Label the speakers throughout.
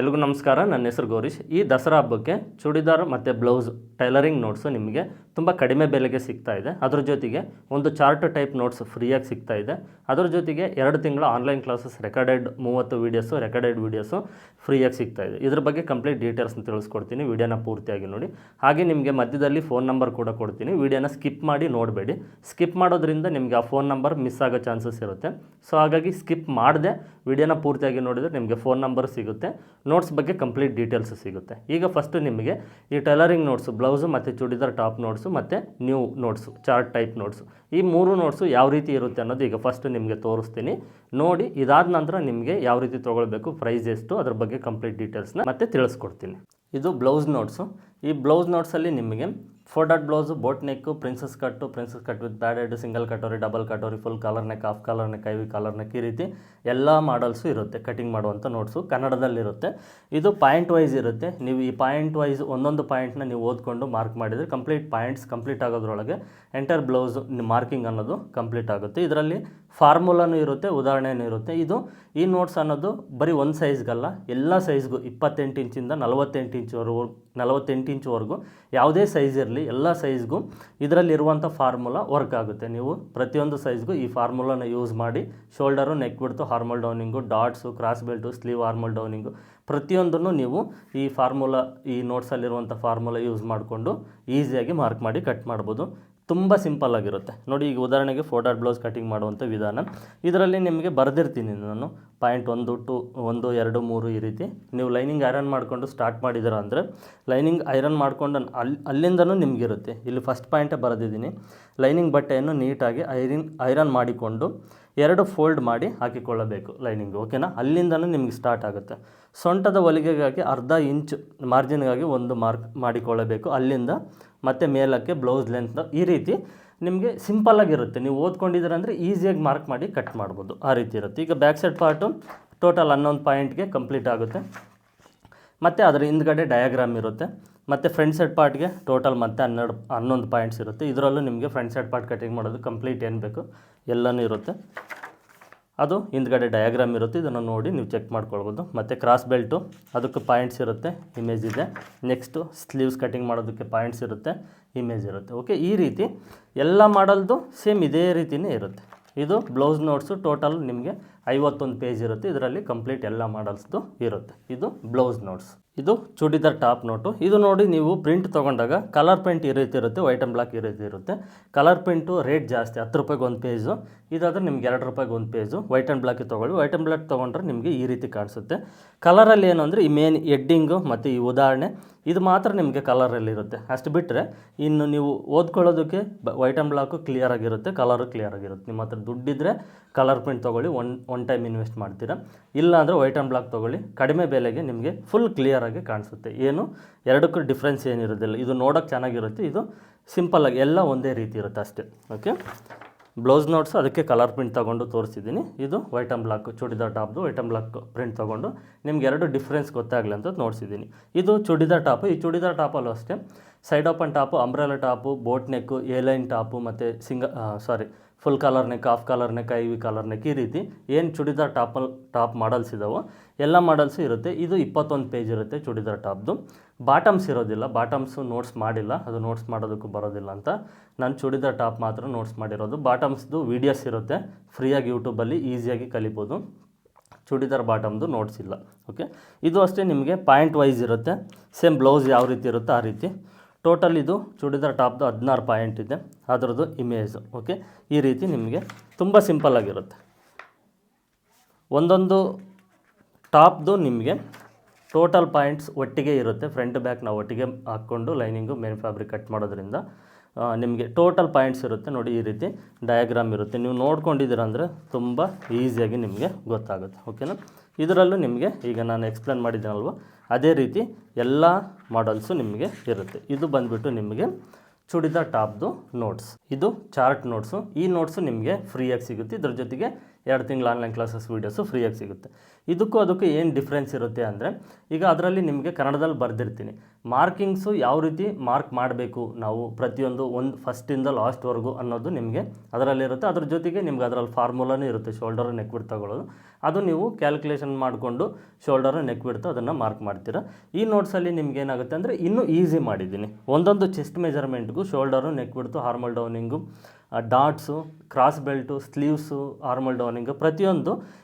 Speaker 1: ಎಲ್ರಿಗೂ ನಮಸ್ಕಾರ. ನನ್ನ ಹೆಸರು ಗೌರೀಶ್. ಈ ದಸರಾ ಹಬ್ಬಕ್ಕೆ ಚೂಡಿದಾರ್ ಮತ್ತು ಬ್ಲೌಸ್ ಟೈಲರಿಂಗ್ ನೋಟ್ಸು ನಿಮಗೆ ತುಂಬ ಕಡಿಮೆ ಬೆಲೆಗೆ ಸಿಗ್ತಾ ಇದೆ. ಅದ್ರ ಜೊತೆಗೆ ಒಂದು ಚಾರ್ಟ್ ಟೈಪ್ ನೋಟ್ಸ್ ಫ್ರೀಯಾಗಿ ಸಿಗ್ತಾ ಇದೆ. ಅದ್ರ ಜೊತೆಗೆ ಎರಡು ತಿಂಗಳ ಆನ್ಲೈನ್ ಕ್ಲಾಸಸ್, ರೆಕಾರ್ಡೆಡ್ ಮೂವತ್ತು ವೀಡಿಯೋಸು ರೆಕಾರ್ಡೆಡ್ ವೀಡಿಯೋಸು ಫ್ರೀಯಾಗಿ ಸಿಗ್ತಾ ಇದೆ. ಇದ್ರ ಬಗ್ಗೆ ಕಂಪ್ಲೀಟ್ ಡೀಟೇಲ್ಸ್ನ ತಿಳಿಸ್ಕೊಡ್ತೀನಿ. ವೀಡಿಯೋನ ಪೂರ್ತಿಯಾಗಿ ನೋಡಿ. ಹಾಗೆ ನಿಮಗೆ ಮಧ್ಯದಲ್ಲಿ ಫೋನ್ ನಂಬರ್ ಕೂಡ ಕೊಡ್ತೀನಿ. ವೀಡಿಯೋನ ಸ್ಕಿಪ್ ಮಾಡಿ ನೋಡಬೇಡಿ. ಸ್ಕಿಪ್ ಮಾಡೋದ್ರಿಂದ ನಿಮಗೆ ಆ ಫೋನ್ ನಂಬರ್ ಮಿಸ್ ಆಗೋ ಚಾನ್ಸಸ್ ಇರುತ್ತೆ. ಸೊ ಹಾಗಾಗಿ ಸ್ಕಿಪ್ ಮಾಡದೆ, ವಿಡಿಯೋನ ಪೂರ್ತಿಯಾಗಿ ನೋಡಿದರೆ ನಿಮಗೆ ಫೋನ್ ನಂಬರ್ ಸಿಗುತ್ತೆ. ನೋಟ್ಸ್ ಬಗ್ಗೆ ಕಂಪ್ಲೀಟ್ ಡೀಟೇಲ್ಸ್ ಸಿಗುತ್ತೆ. ಈಗ ಫಸ್ಟು ನಿಮಗೆ ಈ ಟೈಲರಿಂಗ್ ನೋಟ್ಸು, ಬ್ಲೌಸು ಮತ್ತು ಚೂಡಿದಾರ್ ಟಾಪ್ ನೋಟ್ಸು ಮತ್ತು new notes chart type notes ಈ ಮೂರು ನೋಟ್ಸು ಯಾವ ರೀತಿ ಇರುತ್ತೆ ಅನ್ನೋದು ಈಗ ಫಸ್ಟ್ ನಿಮಗೆ ತೋರಿಸ್ತೀನಿ. ನೋಡಿ, ಇದಾದ ನಂತರ ನಿಮಗೆ ಯಾವ ರೀತಿ ತೊಗೊಳ್ಬೇಕು ಪ್ರೈಸ್ ಎಷ್ಟು, ಅದ್ರ ಬಗ್ಗೆ ಕಂಪ್ಲೀಟ್ ಡೀಟೇಲ್ಸ್ನ ಮತ್ತೆ ತಿಳಿಸ್ಕೊಡ್ತೀನಿ. ಇದು ಬ್ಲೌಸ್ ನೋಟ್ಸು ಈ ಬ್ಲೌಸ್ ನೋಟ್ಸಲ್ಲಿ ನಿಮಗೆ four dot blouse boat neck princess cut princess cut with padded single katori double katori full collar neck half collar neck I V collar neck ಈ ರೀತಿ ಎಲ್ಲ ಮಾಡಲ್ಸು ಇರುತ್ತೆ ಕಟಿಂಗ್ ಮಾಡುವಂಥ ನೋಟ್ಸು ಕನ್ನಡದಲ್ಲಿರುತ್ತೆ. ಇದು point wise ಇರುತ್ತೆ. ನೀವು ಈ ಪಾಯಿಂಟ್ ವೈಸ್ ಒಂದೊಂದು ಪಾಯಿಂಟ್ನ ನೀವು ಓದ್ಕೊಂಡು ಮಾರ್ಕ್ ಮಾಡಿದರೆ ಕಂಪ್ಲೀಟ್ ಪಾಯಿಂಟ್ಸ್ ಕಂಪ್ಲೀಟ್ ಆಗೋದ್ರೊಳಗೆ ಎಂಟರ್ ಬ್ಲೌಸ್ ಮಾರ್ಕಿಂಗ್ ಅನ್ನೋದು ಕಂಪ್ಲೀಟ್ ಆಗುತ್ತೆ. ಇದರಲ್ಲಿ ಫಾರ್ಮುಲಾನು ಇರುತ್ತೆ ಉದಾಹರಣೆಯೂ ಇರುತ್ತೆ. ಇದು ಈ ನೋಟ್ಸ್ ಅನ್ನೋದು ಬರೀ ಒಂದು ಸೈಜ್ಗಲ್ಲ ಎಲ್ಲ ಸೈಜ್ಗೂ ಇಪ್ಪತ್ತೆಂಟು ಇಂಚಿಂದ ನಲವತ್ತೆಂಟು ಇಂಚ್ವರೆಗೂ ನಲವತ್ತೆಂಟು ಇಂಚ್ವರೆಗೂ ಯಾವುದೇ ಸೈಜ್ ಇರಲಿ, ಎಲ್ಲ ಸೈಜ್ಗೂ ಇದರಲ್ಲಿರುವಂಥ ಫಾರ್ಮುಲಾ ವರ್ಕ್ ಆಗುತ್ತೆ. ನೀವು ಪ್ರತಿಯೊಂದು ಸೈಜ್ಗೂ ಈ ಫಾರ್ಮುಲಾನ ಯೂಸ್ ಮಾಡಿ ಶೋಲ್ಡರು ನೆಕ್ ಬಿಡ್ತು armhole downing dots cross belt sleeve armhole downing ಪ್ರತಿಯೊಂದನ್ನು ನೀವು ಈ ಫಾರ್ಮುಲಾ ಈ ನೋಟ್ಸಲ್ಲಿರುವಂಥ ಫಾರ್ಮುಲಾ ಯೂಸ್ ಮಾಡಿಕೊಂಡು ಈಸಿಯಾಗಿ ಮಾರ್ಕ್ ಮಾಡಿ ಕಟ್ ಮಾಡ್ಬೋದು. ತುಂಬ ಸಿಂಪಲ್ ಆಗಿರುತ್ತೆ. ನೋಡಿ, ಈಗ ಉದಾಹರಣೆಗೆ ಫೋಟೋ ಬ್ಲೌಸ್ ಕಟಿಂಗ್ ಮಾಡುವಂಥ ವಿಧಾನ. ಇದರಲ್ಲಿ ನಿಮಗೆ ಬರೆದಿರ್ತೀನಿ ನಾನು. ಪಾಯಿಂಟ್ ಒಂದು ಟು, ಒಂದು, ಎರಡು, ಮೂರು ಈ ರೀತಿ. ನೀವು ಲೈನಿಂಗ್ ಐರನ್ ಮಾಡಿಕೊಂಡು ಸ್ಟಾರ್ಟ್ ಮಾಡಿದ್ದೀರ ಅಂದರೆ, ಲೈನಿಂಗ್ ಐರನ್ ಮಾಡ್ಕೊಂಡು ಅಲ್ಲಿ ಅಲ್ಲಿಂದನೂ ನಿಮಗಿರುತ್ತೆ. ಇಲ್ಲಿ ಫಸ್ಟ್ ಪಾಯಿಂಟೇ ಬರೆದಿದ್ದೀನಿ. ಲೈನಿಂಗ್ ಬಟ್ಟೆಯನ್ನು ನೀಟಾಗಿ ಐರಿನ್ ಐರನ್ ಮಾಡಿಕೊಂಡು ಎರಡು ಫೋಲ್ಡ್ ಮಾಡಿ ಹಾಕಿಕೊಳ್ಳಬೇಕು ಲೈನಿಂಗ್, ಓಕೆನಾ? ಅಲ್ಲಿಂದನೂ ನಿಮಗೆ ಸ್ಟಾರ್ಟ್ ಆಗುತ್ತೆ. ಸೊಂಟದ ಹೊಲಿಗೆಗಾಗಿ ಅರ್ಧ ಇಂಚ್ ಮಾರ್ಜಿನ್ಗಾಗಿ ಒಂದು ಮಾರ್ಕ್ ಮಾಡಿಕೊಳ್ಳಬೇಕು. ಅಲ್ಲಿಂದ ಮತ್ತು ಮೇಲಕ್ಕೆ ಬ್ಲೌಸ್ ಲೆಂತ್ ಈ ರೀತಿ ನಿಮಗೆ ಸಿಂಪಲ್ಲಾಗಿರುತ್ತೆ ನೀವು ಓದ್ಕೊಂಡಿದ್ದೀರ ಅಂದರೆ ಈಸಿಯಾಗಿ ಮಾರ್ಕ್ ಮಾಡಿ ಕಟ್ ಮಾಡ್ಬೋದು. ಆ ರೀತಿ ಇರುತ್ತೆ. ಈಗ ಬ್ಯಾಕ್ ಸೈಡ್ ಪಾರ್ಟು ಟೋಟಲ್ ಹನ್ನೊಂದು ಪಾಯಿಂಟ್ಗೆ ಕಂಪ್ಲೀಟ್ ಆಗುತ್ತೆ. ಮತ್ತು ಅದರ ಹಿಂದ್ಗಡೆ ಡಯಾಗ್ರಾಮ್ ಇರುತ್ತೆ. ಮತ್ತು ಫ್ರಂಟ್ ಸೈಡ್ ಪಾರ್ಟ್ಗೆ ಟೋಟಲ್ ಮತ್ತೆ ಹನ್ನೆರಡು, ಹನ್ನೊಂದು ಪಾಯಿಂಟ್ಸ್ ಇರುತ್ತೆ. ಇದರಲ್ಲೂ ನಿಮಗೆ ಫ್ರಂಟ್ ಸೈಡ್ ಪಾರ್ಟ್ ಕಟಿಂಗ್ ಮಾಡೋದು ಕಂಪ್ಲೀಟ್ ಏನು ಬೇಕು, ಎಲ್ಲನೂ ಇರುತ್ತೆ. ಅದು ಹಿಂದ್ಗಡೆ ಡಯಾಗ್ರಾಮ್ ಇರುತ್ತೆ. ಇದನ್ನು ನೋಡಿ ನೀವು ಚೆಕ್ ಮಾಡ್ಕೊಳ್ಬೋದು. ಮತ್ತು ಕ್ರಾಸ್ ಬೆಲ್ಟು ಅದಕ್ಕೆ ಪಾಯಿಂಟ್ಸ್ ಇರುತ್ತೆ ಇಮೇಜ್ ಇದೆ. ನೆಕ್ಸ್ಟು ಸ್ಲೀವ್ಸ್ ಕಟಿಂಗ್ ಮಾಡೋದಕ್ಕೆ ಪಾಯಿಂಟ್ಸ್ ಇರುತ್ತೆ ಇಮೇಜ್ ಇರುತ್ತೆ. ಓಕೆ ಈ ರೀತಿ ಎಲ್ಲ ಮಾಡಲ್ದು ಸೇಮ್ ಇದೇ ರೀತಿಯೇ ಇರುತ್ತೆ. ಇದು ಬ್ಲೌಸ್ ನೋಟ್ಸು ಟೋಟಲ್ ನಿಮಗೆ ಐವತ್ತೊಂದು ಪೇಜ್ ಇರುತ್ತೆ. ಇದರಲ್ಲಿ ಕಂಪ್ಲೀಟ್ ಎಲ್ಲ ಮಾಡಲ್ಸ್ದು ಇರುತ್ತೆ. ಇದು ಬ್ಲೌಸ್ ನೋಟ್ಸ್ ಇದು ಚೂಡಿದಾರ್ ಟಾಪ್ ನೋಟು ಇದು ನೋಡಿ ನೀವು ಪ್ರಿಂಟ್ ತೊಗೊಂಡಾಗ ಕಲರ್ ಪ್ರಿಂಟ್ ಈ ರೀತಿ ಇರುತ್ತೆ ವೈಟ್ ಆ್ಯಂಡ್ ಬ್ಲಾಕ್ ಈ ರೀತಿ ಇರುತ್ತೆ. ಕಲರ್ ಪ್ರಿಂಟು ರೇಟ್ ಜಾಸ್ತಿ, ಹತ್ತು ರೂಪಾಯಿಗೆ ಒಂದು ಪೇಜು ಇದಾದರೆ ನಿಮ್ಗೆ ಎರಡು ರೂಪಾಯಿಗೆ ಒಂದು ಪೇಜು ವೈಟ್ ಆ್ಯಂಡ್ ಬ್ಲಾಕಿಗೆ ತೊಗೊಳ್ಳಿ. ವೈಟ್ ಆ್ಯಂಡ್ ಬ್ಲಾಕ್ ತೊಗೊಂಡ್ರೆ ನಿಮಗೆ ಈ ರೀತಿ ಕಾಣಿಸುತ್ತೆ. ಕಲರಲ್ಲಿ ಏನು ಅಂದರೆ ಈ ಮೇನ್ ಎಡ್ಡಿಂಗು ಮತ್ತು ಈ ಉದಾಹರಣೆ, ಇದು ಮಾತ್ರ ನಿಮಗೆ ಕಲರಲ್ಲಿರುತ್ತೆ ಅಷ್ಟು ಬಿಟ್ಟರೆ ಇನ್ನು ನೀವು ಓದ್ಕೊಳ್ಳೋದಕ್ಕೆ ಬ ವೈಟ್ ಆ್ಯಂಡ್ ಬ್ಲಾಕು ಕ್ಲಿಯರ್ ಆಗಿರುತ್ತೆ ಕಲರು ಕ್ಲಿಯರ್ ಆಗಿರುತ್ತೆ. ನಿಮ್ಮ ಹತ್ರ ದುಡ್ಡಿದ್ದರೆ ಕಲರ್ ಪ್ರಿಂಟ್ ತೊಗೊಳ್ಳಿ. ಒನ್ ಒನ್ ಟೈಮ್ ಇನ್ವೆಸ್ಟ್ ಮಾಡ್ತೀರಾ? ಇಲ್ಲ ಅಂದರೆ ವೈಟ್ ಆ್ಯಂಡ್ ಬ್ಲಾಕ್ ತೊಗೊಳ್ಳಿ. ಕಡಿಮೆ ಬೆಲೆಗೆ ನಿಮಗೆ ಫುಲ್ ಕ್ಲಿಯರಾಗಿ ಕಾಣಿಸುತ್ತೆ. ಏನು? ಎರಡಕ್ಕೂ ಡಿಫ್ರೆನ್ಸ್ ಏನಿರೋದಿಲ್ಲ. ಇದು ನೋಡೋಕ್ಕೆ ಚೆನ್ನಾಗಿರುತ್ತೆ. ಇದು ಸಿಂಪಲ್ಲಾಗಿ ಎಲ್ಲ ಒಂದೇ ರೀತಿ ಇರುತ್ತೆ ಅಷ್ಟೇ. ಓಕೆ ಬ್ಲೌಸ್ ನೋಟ್ಸ್ ಅದಕ್ಕೆ ಕಲರ್ ಪ್ರಿಂಟ್ ತೊಗೊಂಡು ತೋರಿಸಿದ್ದೀನಿ. ಇದು ವೈಟ್ ಆ್ಯಂಡ್ ಬ್ಲಾಕ್ ಚೂಡಿದಾರ್ ಟಾಪ್ದು ವೈಟ್ ಆ್ಯಂಡ್ ಬ್ಲಾಕ್ ಪ್ರಿಂಟ್ ತೊಗೊಂಡು ನಿಮ್ಗೆ ಎರಡು ಡಿಫ್ರೆನ್ಸ್ ಗೊತ್ತಾಗಲಿ ಅಂತ ನೋಡಿಸಿದ್ದೀನಿ. ಇದು ಚೂಡಿದಾರ್ ಟಾಪು ಈ ಚೂಡಿದಾರ್ ಟಾಪಲ್ಲೂ ಅಷ್ಟೇ. Side open top, umbrella top, boat neck line top ಮತ್ತು Singh sorry, full collar neck, half collar neck, I V collar neck ಈ ರೀತಿ ಏನು ಚೂಡಿದಾರ್ ಟಾಪಲ್, ಟಾಪ್ ಮಾಡಲ್ಸ್ ಇದಾವೋ ಎಲ್ಲ ಮಾಡಲ್ಸು ಇರುತ್ತೆ. ಇದು ಇಪ್ಪತ್ತೊಂದು ಪೇಜ್ ಇರುತ್ತೆ ಚೂಡಿದಾರ್ ಟಾಪ್ದು. ಬಾಟಮ್ಸ್ ಇರೋದಿಲ್ಲ. ಬಾಟಮ್ಸು ನೋಟ್ಸ್ ಮಾಡಿಲ್ಲ. ಅದು ನೋಟ್ಸ್ ಮಾಡೋದಕ್ಕೂ ಬರೋದಿಲ್ಲ ಅಂತ. ನಾನು ಚೂಡಿದಾರ್ ಟಾಪ್ ಮಾತ್ರ ನೋಟ್ಸ್ ಮಾಡಿರೋದು. ಬಾಟಮ್ಸ್ದು ವೀಡಿಯೋಸ್ ಇರುತ್ತೆ. ಫ್ರೀಯಾಗಿ ಯೂಟ್ಯೂಬಲ್ಲಿ ಈಸಿಯಾಗಿ ಕಲಿಬೋದು. ಚೂಡಿದಾರ್ ಬಾಟಮ್ದು ನೋಟ್ಸ್ ಇಲ್ಲ. ಓಕೆ? ಇದು ಅಷ್ಟೇ ನಿಮಗೆ ಪಾಯಿಂಟ್ ವೈಸ್ ಇರುತ್ತೆ. ಸೇಮ್ ಬ್ಲೌಸ್ ಯಾವ ರೀತಿ ಇರುತ್ತೋ ಆ ರೀತಿ. ಟೋಟಲ್ ಇದು ಚೂಡಿದಾರ್ ಟಾಪ್ದು ಹದಿನಾರು ಪಾಯಿಂಟ್ ಇದೆ. ಅದರದ್ದು ಇಮೇಜು ಓಕೆ ಈ ರೀತಿ ನಿಮಗೆ ತುಂಬ ಸಿಂಪಲ್ಲಾಗಿರುತ್ತೆ ಒಂದೊಂದು ಟಾಪ್ದು ನಿಮಗೆ ಟೋಟಲ್ ಪಾಯಿಂಟ್ಸ್ ಒಟ್ಟಿಗೆ ಇರುತ್ತೆ. ಫ್ರಂಟ್ ಬ್ಯಾಕ್ ನಾವು ಒಟ್ಟಿಗೆ ಹಾಕ್ಕೊಂಡು ಲೈನಿಂಗು ಮೇನ್ ಫ್ಯಾಬ್ರಿಕ್ ಕಟ್ ಮಾಡೋದ್ರಿಂದ ನಿಮಗೆ ಟೋಟಲ್ ಪಾಯಿಂಟ್ಸ್ ಇರುತ್ತೆ. ನೋಡಿ, ಈ ರೀತಿ ಡಯಾಗ್ರಾಮ್ ಇರುತ್ತೆ. ನೀವು ನೋಡ್ಕೊಂಡಿದ್ದೀರ ಅಂದರೆ ತುಂಬ ಈಸಿಯಾಗಿ ನಿಮಗೆ ಗೊತ್ತಾಗುತ್ತೆ ಓಕೆನಾ ಇದರಲ್ಲೂ ನಿಮಗೆ ಈಗ ನಾನು ಎಕ್ಸ್ಪ್ಲೇನ್ ಮಾಡಿದ್ದೀನಲ್ವ? ಅದೇ ರೀತಿ ಎಲ್ಲ ಮಾಡಲ್ಸು ನಿಮಗೆ ಇರುತ್ತೆ. ಇದು ಬಂದುಬಿಟ್ಟು ನಿಮಗೆ ಚೂಡಿದಾರ್ ಟಾಪ್ದು ನೋಟ್ಸ್ ಇದು ಚಾರ್ಟ್ ನೋಟ್ಸು ಈ ನೋಟ್ಸು ನಿಮಗೆ ಫ್ರೀಯಾಗಿ ಸಿಗುತ್ತೆ. ಇದ್ರ ಜೊತೆಗೆ ಎರಡು ತಿಂಗಳು ಆನ್ಲೈನ್ ಕ್ಲಾಸಸ್ ವೀಡಿಯೋಸು ಫ್ರೀಯಾಗಿ ಸಿಗುತ್ತೆ. ಇದಕ್ಕೂ ಅದಕ್ಕೂ ಏನು ಡಿಫ್ರೆನ್ಸ್ ಇರುತ್ತೆ ಅಂದರೆ, ಈಗ ಅದರಲ್ಲಿ ನಿಮಗೆ ಕನ್ನಡದಲ್ಲಿ ಬರೆದಿರ್ತೀನಿ. ಮಾರ್ಕಿಂಗ್ಸು ಯಾವ ರೀತಿ ಮಾರ್ಕ್ ಮಾಡಬೇಕು ನಾವು ಪ್ರತಿಯೊಂದು ಒಂದು ಫಸ್ಟಿಂದ ಲಾಸ್ಟ್ವರೆಗೂ ಅನ್ನೋದು ನಿಮಗೆ ಅದರಲ್ಲಿರುತ್ತೆ. ಅದ್ರ ಜೊತೆಗೆ ನಿಮ್ಗೆ ಅದರಲ್ಲಿ ಫಾರ್ಮುಲಾನೂ ಇರುತ್ತೆ, ಶೋಲ್ಡರ್ ನೆಕ್ ಬಿಡ್ ತಗೊಳ್ಳೋದು ಅದು ನೀವು ಕ್ಯಾಲ್ಕುಲೇಷನ್ ಮಾಡಿಕೊಂಡು ಶೋಲ್ಡರ್ ನೆಕ್ ಬಿಡ್ತು ಅದನ್ನು ಮಾರ್ಕ್ ಮಾಡ್ತೀರಾ. ಈ ನೋಟ್ಸಲ್ಲಿ ನಿಮ್ಗೆ ಏನಾಗುತ್ತೆ ಅಂದರೆ ಇನ್ನೂ ಈಸಿ ಮಾಡಿದ್ದೀನಿ. ಒಂದೊಂದು ಚೆಸ್ಟ್ ಮೆಜರ್ಮೆಂಟ್ಗೂ ಶೋಲ್ಡರು ನೆಕ್ ಬಿಡ್ತು, armhole downing darts, cross belt, sleeves, armhole downing ಪ್ರತಿಯೊಂದು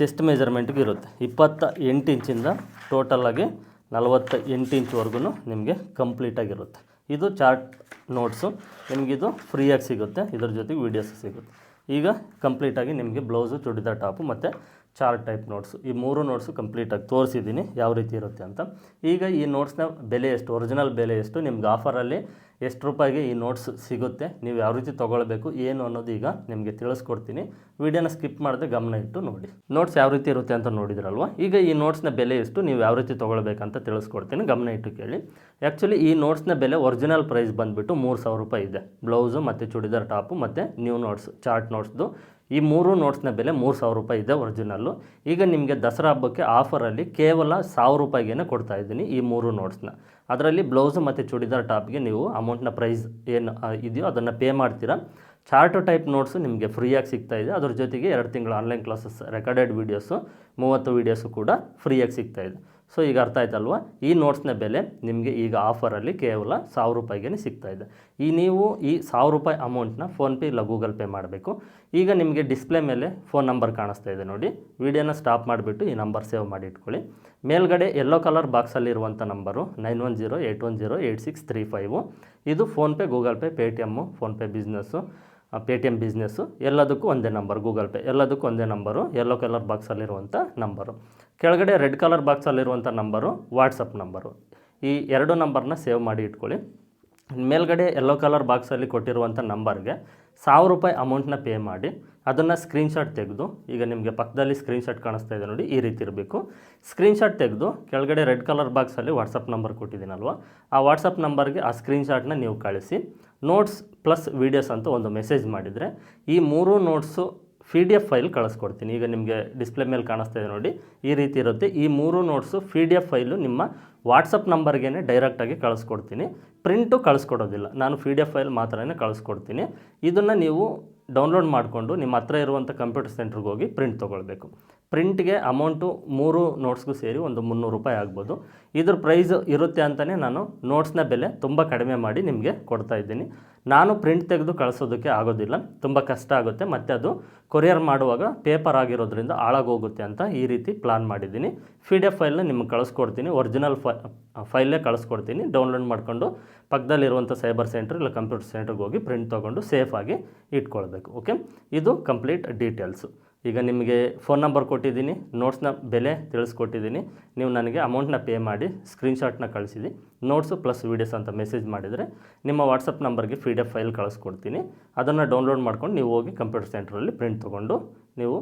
Speaker 1: ಚೆಸ್ಟ್ ಮೆಜರ್ಮೆಂಟ್ಗೆ ಇರುತ್ತೆ. ಇಪ್ಪತ್ತ ಎಂಟು ಇಂಚಿಂದ ಟೋಟಲಾಗಿ ನಲವತ್ತ ಎಂಟು ಇಂಚ್ವರೆಗೂ ನಿಮಗೆ ಕಂಪ್ಲೀಟಾಗಿರುತ್ತೆ ಇದು ಚಾರ್ಟ್ ನೋಟ್ಸು ನಿಮಗಿದು ಫ್ರೀಯಾಗಿ ಸಿಗುತ್ತೆ. ಇದ್ರ ಜೊತೆಗೆ ವೀಡಿಯೋಸ್ ಸಿಗುತ್ತೆ. ಈಗ ಕಂಪ್ಲೀಟಾಗಿ ನಿಮಗೆ ಬ್ಲೌಸು ಚೂಡಿದಾರ್ ಟಾಪು ಮತ್ತು ಚಾರ್ಟ್ ಟೈಪ್ ನೋಟ್ಸು ಈ ಮೂರು ನೋಟ್ಸು ಕಂಪ್ಲೀಟಾಗಿ ತೋರಿಸಿದ್ದೀನಿ. ಯಾವ ರೀತಿ ಇರುತ್ತೆ ಅಂತ. ಈಗ ಈ ನೋಟ್ಸ್ನ ಬೆಲೆ ಎಷ್ಟು? ಒರಿಜಿನಲ್ ಬೆಲೆ ಎಷ್ಟು? ನಿಮ್ಗೆ ಆಫರಲ್ಲಿ ಎಷ್ಟು ರೂಪಾಯಿಗೆ ಈ ನೋಟ್ಸ್ ಸಿಗುತ್ತೆ, ನೀವು ಯಾವ ರೀತಿ ತೊಗೊಳ್ಬೇಕು, ಏನು ಅನ್ನೋದು ಈಗ ನಿಮಗೆ ತಿಳಿಸ್ಕೊಡ್ತೀನಿ. ವಿಡಿಯೋನ ಸ್ಕಿಪ್ ಮಾಡದೆ ಗಮನ ಇಟ್ಟು ನೋಡಿ. ನೋಟ್ಸ್ ಯಾವ ರೀತಿ ಇರುತ್ತೆ ಅಂತ ನೋಡಿದ್ರಲ್ವ? ಈಗ ಈ ನೋಟ್ಸ್ನ ಬೆಲೆ ಎಷ್ಟು, ನೀವು ಯಾವ ರೀತಿ ತೊಗೊಳ್ಬೇಕಂತ ತಿಳಿಸ್ಕೊಡ್ತೀನಿ. ಗಮನ ಇಟ್ಟು ಕೇಳಿ. ಆ್ಯಕ್ಚುಲಿ ಈ ನೋಟ್ಸ್ನ ಬೆಲೆ ಒರಿಜಿನಲ್ ಪ್ರೈಸ್ ಬಂದುಬಿಟ್ಟು ಮೂರು ಸಾವಿರ ರೂಪಾಯಿ ಇದೆ. ಬ್ಲೌಸು ಮತ್ತು ಚೂಡಿದಾರ್ ಟಾಪು ಮತ್ತು ನ್ಯೂ ನೋಟ್ಸ್ ಚಾರ್ಟ್ ನೋಟ್ಸ್ದು ಈ ಮೂರು ನೋಟ್ಸ್ನ ಬೆಲೆ ಮೂರು ಸಾವಿರ ರೂಪಾಯಿ ಇದೆ ಒರಿಜಿನಲ್ಲು. ಈಗ ನಿಮಗೆ ದಸರಾ ಹಬ್ಬಕ್ಕೆ ಆಫರಲ್ಲಿ ಕೇವಲ ಸಾವಿರ ರೂಪಾಯಿಗೇನೆ ಕೊಡ್ತಾ ಇದ್ದೀನಿ ಈ ಮೂರು ನೋಟ್ಸ್ನ. ಅದರಲ್ಲಿ ಬ್ಲೌಸ್ ಮತ್ತು ಚೂಡಿದಾರ್ ಟಾಪ್ಗೆ ನೀವು ಅಮೌಂಟ್ನ ಪ್ರೈಸ್ ಏನು ಇದೆಯೋ ಅದನ್ನು ಪೇ ಮಾಡ್ತೀರಾ. ಚಾರ್ಟ್ ಟೈಪ್ ನೋಟ್ಸು ನಿಮಗೆ ಫ್ರೀಯಾಗಿ ಸಿಗ್ತಾ ಇದೆ. ಅದ್ರ ಜೊತೆಗೆ ಎರಡು ತಿಂಗಳ ಆನ್ಲೈನ್ ಕ್ಲಾಸಸ್, ರೆಕಾರ್ಡೆಡ್ ವೀಡಿಯೋಸು, ಮೂವತ್ತು ವೀಡಿಯೋಸು ಕೂಡ ಫ್ರೀಯಾಗಿ ಸಿಗ್ತಾ ಇದೆ. ಸೊ ಈಗ ಅರ್ಥ ಆಯ್ತಲ್ವಾ? ಈ ನೋಟ್ಸ್ನ ಬೆಲೆ ನಿಮಗೆ ಈಗ ಆಫರಲ್ಲಿ ಕೇವಲ ಸಾವಿರ ರೂಪಾಯಿಗೆ ಇದೆ. ಈ ನೀವು ಈ ಸಾವಿರ ರೂಪಾಯಿ ಅಮೌಂಟ್ನ ಫೋನ್ಪೇ ಇಲ್ಲ ಗೂಗಲ್ ಪೇ ಮಾಡಬೇಕು. ಈಗ ನಿಮಗೆ ಡಿಸ್ಪ್ಲೇ ಮೇಲೆ ಫೋನ್ ನಂಬರ್ ಕಾಣಿಸ್ತಾ ಇದೆ ನೋಡಿ. ವಿಡಿಯೋನ ಸ್ಟಾಪ್ ಮಾಡಿಬಿಟ್ಟು ಈ ನಂಬರ್ ಸೇವ್ ಮಾಡಿ ಇಟ್ಕೊಳ್ಳಿ. ಮೇಲ್ಗಡೆ ಎಲ್ಲೋ colour ಬಾಕ್ಸಲ್ಲಿರುವಂಥ number nine one zero eight one zero eight six three five. ಇದು PhonePe Google Pay Paytm PhonePe business Paytm business ಎಲ್ಲದಕ್ಕೂ ಒಂದೇ ನಂಬರ್, ಗೂಗಲ್ ಪೇ ಎಲ್ಲದಕ್ಕೂ ಒಂದೇ ನಂಬರು ಯೆಲ್ಲೋ ಕಲರ್ ಬಾಕ್ಸಲ್ಲಿರುವಂಥ ನಂಬರು. ಕೆಳಗಡೆ ರೆಡ್ ಕಲರ್ ಬಾಕ್ಸಲ್ಲಿರುವಂಥ ನಂಬರು ವಾಟ್ಸಪ್ ನಂಬರು ಈ ಎರಡು ನಂಬರ್ನ ಸೇವ್ ಮಾಡಿ ಇಟ್ಕೊಳ್ಳಿ. ಮೇಲ್ಗಡೆ ಯೆಲ್ಲೋ ಕಲರ್ ಬಾಕ್ಸಲ್ಲಿ ಕೊಟ್ಟಿರುವಂಥ ನಂಬರ್ಗೆ ಸಾವಿರ ರೂಪಾಯಿ ಅಮೌಂಟ್ನ ಪೇ ಮಾಡಿ, ಅದನ್ನು ಸ್ಕ್ರೀನ್ಶಾಟ್ ತೆಗೆದು, ಈಗ ನಿಮಗೆ ಪಕ್ಕದಲ್ಲಿ ಸ್ಕ್ರೀನ್ಶಾಟ್ ಕಾಣಿಸ್ತಾ ಇದೆ ನೋಡಿ, ಈ ರೀತಿ ಇರಬೇಕು. ಸ್ಕ್ರೀನ್ಶಾಟ್ ತೆಗೆದು, ಕೆಳಗಡೆ ರೆಡ್ ಕಲರ್ ಬಾಕ್ಸಲ್ಲಿ ವಾಟ್ಸಪ್ ನಂಬರ್ ಕೊಟ್ಟಿದ್ದೀನಲ್ವ, ಆ ವಾಟ್ಸಪ್ ನಂಬರ್ಗೆ ಆ ಸ್ಕ್ರೀನ್ಶಾಟ್ನ ನೀವು ಕಳಿಸಿ. ನೋಟ್ಸ್ ಪ್ಲಸ್ ವೀಡಿಯೋಸ್ ಅಂತ ಒಂದು ಮೆಸೇಜ್ ಮಾಡಿದರೆ, ಈ ಮೂರು notes P D F file ಕಳಿಸ್ಕೊಡ್ತೀನಿ. ಈಗ ನಿಮಗೆ ಡಿಸ್ಪ್ಲೇ ಮೇಲೆ ಕಾಣಿಸ್ತಾ ಇದೆ ನೋಡಿ. ಈ ರೀತಿ ಇರುತ್ತೆ. ಈ ಮೂರು notes P D F file ನಿಮ್ಮ ವಾಟ್ಸಪ್ ನಂಬರ್ಗೆ ಡೈರೆಕ್ಟಾಗಿ ಕಳಿಸ್ಕೊಡ್ತೀನಿ. ಪ್ರಿಂಟು ಕಳಿಸ್ಕೊಡೋದಿಲ್ಲ. ನಾನು ಪಿ ಡಿ ಎಫ್ ಫೈಲ್ ಮಾತ್ರನೇ ಕಳಿಸ್ಕೊಡ್ತೀನಿ. ಇದನ್ನು ನೀವು ಡೌನ್ಲೋಡ್ ಮಾಡಿಕೊಂಡು ನಿಮ್ಮ ಹತ್ರ ಇರುವಂಥ ಕಂಪ್ಯೂಟರ್ ಸೆಂಟ್ರಿಗೆ ಹೋಗಿ ಪ್ರಿಂಟ್ ತೊಗೊಳ್ಬೇಕು. ಪ್ರಿಂಟ್ಗೆ ಅಮೌಂಟು ಮೂರು ನೋಟ್ಸ್ಗೂ ಸೇರಿ ಒಂದು ಮುನ್ನೂರು ರೂಪಾಯಿ ಆಗ್ಬೋದು. ಇದ್ರ ಪ್ರೈಸ್ ಇರುತ್ತೆ ಅಂತಲೇ ನಾನು ನೋಟ್ಸ್ನ ಬೆಲೆ ತುಂಬ ಕಡಿಮೆ ಮಾಡಿ ನಿಮಗೆ ಕೊಡ್ತಾ ಇದ್ದೀನಿ. ನಾನು ಪ್ರಿಂಟ್ ತೆಗೆದು ಕಳಿಸೋದಕ್ಕೆ ಆಗೋದಿಲ್ಲ. ತುಂಬ ಕಷ್ಟ ಆಗುತ್ತೆ. ಮತ್ತು ಅದು ಕೊರಿಯರ್ ಮಾಡುವಾಗ ಪೇಪರ್ ಆಗಿರೋದ್ರಿಂದ ಹಾಳಾಗೋಗುತ್ತೆ ಅಂತ ಈ ರೀತಿ ಪ್ಲಾನ್ ಮಾಡಿದ್ದೀನಿ. ಪಿ ಡಿ ಎಫ್ ಫೈಲ್ನ ನಿಮ್ಗೆ ಕಳಿಸ್ಕೊಡ್ತೀನಿ. ಒರಿಜಿನಲ್ ಫೈ ಫೈಲೇ ಕಳಿಸ್ಕೊಡ್ತೀನಿ. ಡೌನ್ಲೋಡ್ ಮಾಡಿಕೊಂಡು ಪಕ್ಕದಲ್ಲಿರುವಂಥ ಸೈಬರ್ ಸೆಂಟ್ರ್ ಇಲ್ಲ ಕಂಪ್ಯೂಟರ್ ಸೆಂಟ್ರಿಗೆ ಹೋಗಿ ಪ್ರಿಂಟ್ ತೊಗೊಂಡು ಸೇಫಾಗಿ ಇಟ್ಕೊಳ್ಬೇಕು. ಓಕೆ ಇದು ಕಂಪ್ಲೀಟ್ ಡೀಟೇಲ್ಸು ಈಗ ನಿಮಗೆ ಫೋನ್ ನಂಬರ್ ಕೊಟ್ಟಿದ್ದೀನಿ ನೋಟ್ಸ್ನ ಬೆಲೆ ತಿಳಿಸ್ಕೊಟ್ಟಿದ್ದೀನಿ. ನೀವು ನನಗೆ ಅಮೌಂಟ್ನ ಪೇ ಮಾಡಿ ಸ್ಕ್ರೀನ್ಶಾಟ್ನ ಕಳಿಸಿದಿ ನೋಟ್ಸು ಪ್ಲಸ್ ವೀಡಿಯೋಸ್ ಅಂತ ಮೆಸೇಜ್ ಮಾಡಿದರೆ ನಿಮ್ಮ ವಾಟ್ಸಪ್ ನಂಬರ್ಗೆ ಪಿ ಡಿ ಎಫ್ ಫೈಲ್ ಕಳಿಸ್ಕೊಡ್ತೀನಿ. ಅದನ್ನು ಡೌನ್ಲೋಡ್ ಮಾಡ್ಕೊಂಡು ನೀವು ಹೋಗಿ ಕಂಪ್ಯೂಟರ್ ಸೆಂಟ್ರಲ್ಲಿ ಪ್ರಿಂಟ್ ತೊಗೊಂಡು ನೀವು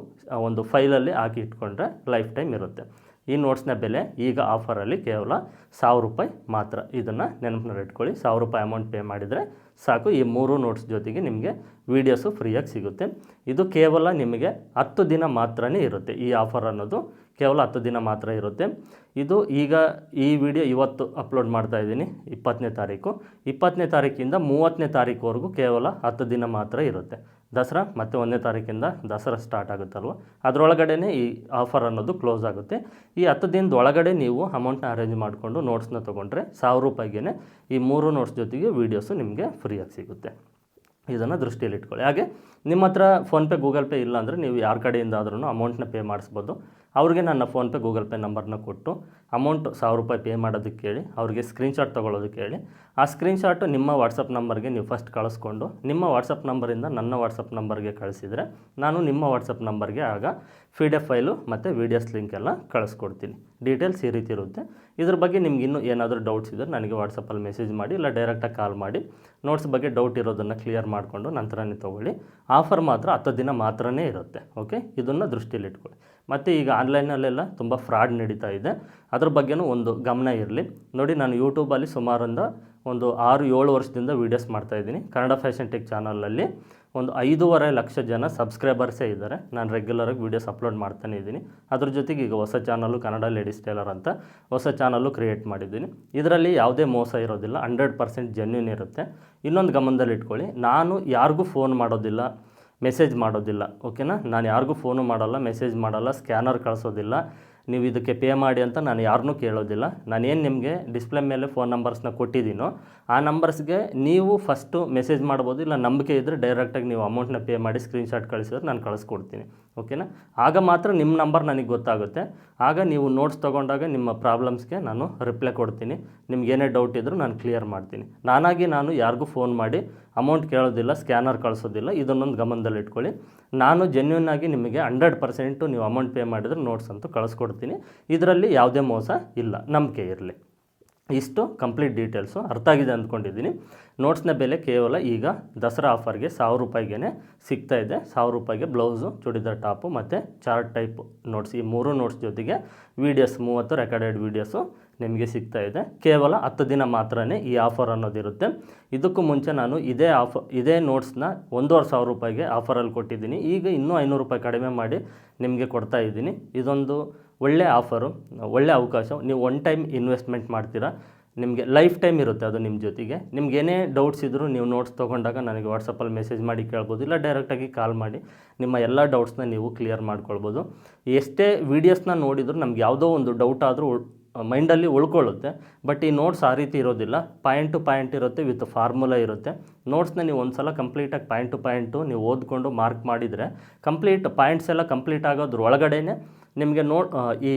Speaker 1: ಒಂದು ಫೈಲಲ್ಲಿ ಹಾಕಿ ಇಟ್ಕೊಂಡ್ರೆ ಲೈಫ್ ಟೈಮ್ ಇರುತ್ತೆ. ಈ ನೋಟ್ಸ್ನ ಬೆಲೆ ಈಗ ಆಫರಲ್ಲಿ ಕೇವಲ ಸಾವಿರ ರೂಪಾಯಿ ಮಾತ್ರ. ಇದನ್ನು ನೆನಪಿನಲ್ಲಿ ಇಟ್ಕೊಳ್ಳಿ ಸಾವಿರ ರೂಪಾಯಿ ಅಮೌಂಟ್ ಪೇ ಮಾಡಿದರೆ ಸಾಕು. ಈ ಮೂರು ನೋಟ್ಸ್ ಜೊತೆಗೆ ನಿಮಗೆ ವೀಡಿಯೋಸು ಫ್ರೀಯಾಗಿ ಸಿಗುತ್ತೆ. ಇದು ಕೇವಲ ನಿಮಗೆ ಹತ್ತು ದಿನ ಮಾತ್ರ ಇರುತ್ತೆ. ಈ ಆಫರ್ ಅನ್ನೋದು ಕೇವಲ ಹತ್ತು ದಿನ ಮಾತ್ರ ಇರುತ್ತೆ. ಇದು ಈಗ ಈ ವಿಡಿಯೋ ಇವತ್ತು ಅಪ್ಲೋಡ್ ಮಾಡ್ತಾ ಇದ್ದೀನಿ. ಇಪ್ಪತ್ತನೇ ತಾರೀಕು. ಇಪ್ಪತ್ತನೇ ತಾರೀಕಿಂದ ಮೂವತ್ತನೇ ತಾರೀಕುವರೆಗೂ ಕೇವಲ ಹತ್ತು ದಿನ ಮಾತ್ರ ಇರುತ್ತೆ. ದಸರಾ ಮತ್ತು ಒಂದನೇ ತಾರೀಕಿಂದ ದಸರಾ ಸ್ಟಾರ್ಟ್ ಆಗುತ್ತಲ್ವ? ಅದರೊಳಗಡೆನೇ ಈ ಆಫರ್ ಅನ್ನೋದು ಕ್ಲೋಸ್ ಆಗುತ್ತೆ. ಈ ಹತ್ತು ದಿನದ ಒಳಗಡೆ ನೀವು ಅಮೌಂಟ್ನ ಅರೇಂಜ್ ಮಾಡಿಕೊಂಡು ನೋಟ್ಸ್ನ ತೊಗೊಂಡ್ರೆ ಸಾವಿರ ರೂಪಾಯಿಗೆ ಈ ಮೂರು ನೋಟ್ಸ್ ಜೊತೆಗೆ ವೀಡಿಯೋಸು ನಿಮಗೆ ಫ್ರೀಯಾಗಿ ಸಿಗುತ್ತೆ. ಇದನ್ನು ದೃಷ್ಟಿಯಲ್ಲಿ ಇಟ್ಕೊಳ್ಳಿ. ಹಾಗೆ ನಿಮ್ಮ ಹತ್ರ ಫೋನ್ಪೇ ಗೂಗಲ್ ಪೇ ಇಲ್ಲ ಅಂದರೆ ನೀವು ಯಾರ ಕಡೆಯಿಂದ ಆದ್ರೂ ಅಮೌಂಟ್ನ ಪೇ ಮಾಡಿಸ್ಬೋದು. ಅವ್ರಿಗೆ ನನ್ನ ಫೋನ್ಪೇ ಗೂಗಲ್ ಪೇ ನಂಬರ್ನ ಕೊಟ್ಟು ಅಮೌಂಟ್ ಸಾವಿರ ರೂಪಾಯಿ ಪೇ ಮಾಡೋದಕ್ಕೆ ಹೇಳಿ ಅವ್ರಿಗೆ ಸ್ಕ್ರೀನ್ಶಾಟ್ ತೊಗೊಳೋದಕ್ಕೆ ಹೇಳಿ ಆ ಸ್ಕ್ರೀನ್ಶಾಟು ನಿಮ್ಮ ವಾಟ್ಸಪ್ ನಂಬರ್ಗೆ ನೀವು ಫಸ್ಟ್ ಕಳಿಸ್ಕೊಂಡು, ನಿಮ್ಮ ವಾಟ್ಸಪ್ ನಂಬರಿಂದ ನನ್ನ ವಾಟ್ಸಪ್ ನಂಬರ್ಗೆ ಕಳಿಸಿದರೆ ನಾನು ನಿಮ್ಮ ವಾಟ್ಸಪ್ ನಂಬರ್ಗೆ ಆಗ ಪಿ ಡಿ ಎಫ್ ಫೈಲು ಮತ್ತು ವೀಡಿಯೋಸ್ ಲಿಂಕ್ ಎಲ್ಲ ಕಳಿಸ್ಕೊಡ್ತೀನಿ. ಡೀಟೇಲ್ಸ್ ಈ ರೀತಿ ಇರುತ್ತೆ. ಇದ್ರ ಬಗ್ಗೆ ನಿಮ್ಗೆ ಇನ್ನೂ ಏನಾದರೂ ಡೌಟ್ಸ್ ಇದ್ದರೆ ನನಗೆ ವಾಟ್ಸಪ್ಪಲ್ಲಿ ಮೆಸೇಜ್ ಮಾಡಿ, ಇಲ್ಲ ಡೈರೆಕ್ಟಾಗಿ ಕಾಲ್ ಮಾಡಿ. ನೋಟ್ಸ್ ಬಗ್ಗೆ ಡೌಟ್ ಇರೋದನ್ನು ಕ್ಲಿಯರ್ ಮಾಡಿಕೊಂಡು ನಂತರನೇ ತೊಗೊಳ್ಳಿ. ಆಫರ್ ಮಾತ್ರ ಹತ್ತು ದಿನ ಮಾತ್ರನೇ ಇರುತ್ತೆ ಓಕೆ ಇದನ್ನು ದೃಷ್ಟಿಯಲ್ಲಿ ಇಟ್ಕೊಳ್ಳಿ. ಮತ್ತು ಈಗ ಆನ್ಲೈನಲ್ಲೆಲ್ಲ ತುಂಬ ಫ್ರಾಡ್ ನಡೀತಾ ಇದೆ. ಅದ್ರ ಬಗ್ಗೆನೂ ಒಂದು ಗಮನ ಇರಲಿ. ನೋಡಿ, ನಾನು ಯೂಟ್ಯೂಬಲ್ಲಿ ಸುಮಾರಿಂದ ಒಂದು ಆರು ಏಳು ವರ್ಷದಿಂದ ವೀಡಿಯೋಸ್ ಮಾಡ್ತಾಯಿದ್ದೀನಿ ಕನ್ನಡ ಫ್ಯಾಷನ್ ಟೆಕ್ ಚಾನಲಲ್ಲಿ ಒಂದು ಐದೂವರೆ ಲಕ್ಷ ಜನ ಸಬ್ಸ್ಕ್ರೈಬರ್ಸೇ ಇದ್ದಾರೆ. ನಾನು ರೆಗ್ಯುಲರಾಗಿ ವೀಡಿಯೋಸ್ ಅಪ್ಲೋಡ್ ಮಾಡ್ತಾನೆ ಇದ್ದೀನಿ. ಅದ್ರ ಜೊತೆಗೆ ಈಗ ಹೊಸ ಚಾನಲ್ಲು ಕನ್ನಡ ಲೇಡೀಸ್ ಟೇಲರ್ ಅಂತ ಹೊಸ ಚಾನಲ್ಲು ಕ್ರಿಯೇಟ್ ಮಾಡಿದ್ದೀನಿ. ಇದರಲ್ಲಿ ಯಾವುದೇ ಮೋಸ ಇರೋದಿಲ್ಲ ಹಂಡ್ರೆಡ್ ಪರ್ಸೆಂಟ್ ಜೆನ್ಯೂನ್ ಇರುತ್ತೆ. ಇನ್ನೊಂದು ಗಮನದಲ್ಲಿ ಇಟ್ಕೊಳ್ಳಿ, ನಾನು ಯಾರಿಗೂ ಫೋನ್ ಮಾಡೋದಿಲ್ಲ ಮೆಸೇಜ್ ಮಾಡೋದಿಲ್ಲ ಓಕೆನಾ ನಾನು ಯಾರಿಗೂ ಫೋನು ಮಾಡಲ್ಲ ಮೆಸೇಜ್ ಮಾಡಲ್ಲ ಸ್ಕ್ಯಾನರ್ ಕಳಿಸೋದಿಲ್ಲ ನೀವು ಇದಕ್ಕೆ ಪೇ ಮಾಡಿ ಅಂತ ನಾನು ಯಾರನ್ನೂ ಕೇಳೋದಿಲ್ಲ. ನಾನೇನು ನಿಮಗೆ ಡಿಸ್ಪ್ಲೇ ಮೇಲೆ ಫೋನ್ ನಂಬರ್ಸ್ನ ಕೊಟ್ಟಿದ್ದೀನೋ ಆ ನಂಬರ್ಸ್ಗೆ ನೀವು ಫಸ್ಟು ಮೆಸೇಜ್ ಮಾಡ್ಬೋದು, ಇಲ್ಲ ನಂಬಿಕೆ ಇದ್ದರೆ ಡೈರೆಕ್ಟಾಗಿ ನೀವು ಅಮೌಂಟ್ನ ಪೇ ಮಾಡಿ ಸ್ಕ್ರೀನ್ಶಾಟ್ ಕಳಿಸಿದ್ರೆ ನಾನು ಕಳಿಸ್ಕೊಡ್ತೀನಿ. ಓಕೆನಾ ಆಗ ಮಾತ್ರ ನಿಮ್ಮ ನಂಬರ್ ನನಗೆ ಗೊತ್ತಾಗುತ್ತೆ. ಆಗ ನೀವು ನೋಟ್ಸ್ ತೊಗೊಂಡಾಗ ನಿಮ್ಮ ಪ್ರಾಬ್ಲಮ್ಸ್ಗೆ ನಾನು ರಿಪ್ಲೈ ಕೊಡ್ತೀನಿ. ನಿಮ್ಗೆ ಏನೇ ಡೌಟ್ ಇದ್ದರೂ ನಾನು ಕ್ಲಿಯರ್ ಮಾಡ್ತೀನಿ. ನಾನಾಗಿ ನಾನು ಯಾರಿಗೂ ಫೋನ್ ಮಾಡಿ ಅಮೌಂಟ್ ಕೇಳೋದಿಲ್ಲ ಸ್ಕ್ಯಾನರ್ ಕಳಿಸೋದಿಲ್ಲ, ಇದನ್ನೊಂದು ಗಮನದಲ್ಲಿ ಇಟ್ಕೊಳ್ಳಿ. ನಾನು ಜೆನ್ಯೂನ್ ಆಗಿ ನಿಮಗೆ ಹಂಡ್ರೆಡ್ ಪರ್ಸೆಂಟು ನೀವು ಅಮೌಂಟ್ ಪೇ ಮಾಡಿದ್ರೆ ನೋಟ್ಸ್ ಅಂತೂ ಕಳಿಸ್ಕೊಡ್ತೀನಿ. ಇದರಲ್ಲಿ ಯಾವುದೇ ಮೋಸ ಇಲ್ಲ, ನಂಬಿಕೆ ಇರಲಿ. ಇಷ್ಟು ಕಂಪ್ಲೀಟ್ ಡೀಟೇಲ್ಸು ಅರ್ಥ ಆಗಿದೆ ಅಂದ್ಕೊಂಡಿದ್ದೀನಿ. ನೋಟ್ಸ್ನ ಬೆಲೆ ಕೇವಲ ಈಗ ದಸರಾ ಆಫರ್ಗೆ ಸಾವಿರ ರೂಪಾಯಿಗೆ ಸಿಗ್ತಾ ಇದೆ. ಸಾವಿರ ರೂಪಾಯಿಗೆ ಬ್ಲೌಸು ಚೂಡಿದಾರ್ ಟಾಪು ಮತ್ತು ಚಾರ್ಟ್ ಟೈಪ್ ನೋಟ್ಸ್ ಈ ಮೂರು ನೋಟ್ಸ್ ಜೊತೆಗೆ ವಿಡಿಯೋಸ್ ಮೂವತ್ತು ರೆಕಾರ್ಡೆಡ್ ವೀಡಿಯೋಸು ನಿಮಗೆ ಸಿಗ್ತಾ ಇದೆ. ಕೇವಲ ಹತ್ತು ದಿನ ಮಾತ್ರನೇ ಈ ಆಫರ್ ಅನ್ನೋದಿರುತ್ತೆ ಇದಕ್ಕೂ ಮುಂಚೆ ನಾನು ಇದೇ ಆಫ, ಇದೇ ನೋಟ್ಸ್ನ ಒಂದೂವರೆ ಸಾವಿರ ರೂಪಾಯಿಗೆ ಆಫರಲ್ಲಿ ಕೊಟ್ಟಿದ್ದೀನಿ. ಈಗ ಇನ್ನೂ ಐನೂರು ರೂಪಾಯಿ ಕಡಿಮೆ ಮಾಡಿ ನಿಮಗೆ ಕೊಡ್ತಾ ಇದ್ದೀನಿ. ಇದೊಂದು ಒಳ್ಳೆ ಆಫರು, ಒಳ್ಳೆ ಅವಕಾಶ. ನೀವು ಒನ್ ಟೈಮ್ ಇನ್ವೆಸ್ಟ್ಮೆಂಟ್ ಮಾಡ್ತೀರಾ, ನಿಮಗೆ ಲೈಫ್ ಟೈಮ್ ಇರುತ್ತೆ ಅದು ನಿಮ್ಮ ಜೊತೆಗೆ. ನಿಮ್ಗೆ ಏನೇ ಡೌಟ್ಸ್ ಇದ್ದರೂ ನೀವು ನೋಟ್ಸ್ ತೊಗೊಂಡಾಗ ನನಗೆ ವಾಟ್ಸಪ್ಪಲ್ಲಿ ಮೆಸೇಜ್ ಮಾಡಿ ಕೇಳ್ಬೋದು, ಇಲ್ಲ ಡೈರೆಕ್ಟಾಗಿ ಕಾಲ್ ಮಾಡಿ ನಿಮ್ಮ ಎಲ್ಲ ಡೌಟ್ಸ್ನ ನೀವು ಕ್ಲಿಯರ್ ಮಾಡ್ಕೊಳ್ಬೋದು. ಎಷ್ಟೇ ವೀಡಿಯೋಸ್ನ ನೋಡಿದರೂ ನಮ್ಗೆ ಯಾವುದೋ ಒಂದು ಡೌಟ್ ಆದರೂ ಮೈಂಡಲ್ಲಿ ಉಳ್ಕೊಳ್ಳುತ್ತೆ. ಬಟ್ ಈ ನೋಟ್ಸ್ ಆ ರೀತಿ ಇರೋದಿಲ್ಲ. ಪಾಯಿಂಟ್ ಟು ಪಾಯಿಂಟ್ ಇರುತ್ತೆ ವಿತ್ ಫಾರ್ಮುಲಾ ಇರುತ್ತೆ. ನೋಟ್ಸ್ನ ನೀವು ಒಂದು ಸಲ ಕಂಪ್ಲೀಟಾಗಿ ಪಾಯಿಂಟ್ ಟು ಪಾಯಿಂಟು ನೀವು ಓದ್ಕೊಂಡು ಮಾರ್ಕ್ ಮಾಡಿದರೆ ಕಂಪ್ಲೀಟ್ ಪಾಯಿಂಟ್ಸ್ ಎಲ್ಲ ಕಂಪ್ಲೀಟ್ ಆಗೋದ್ರ ಒಳಗಡೆ ನಿಮಗೆ ನೋಟ್ ಈ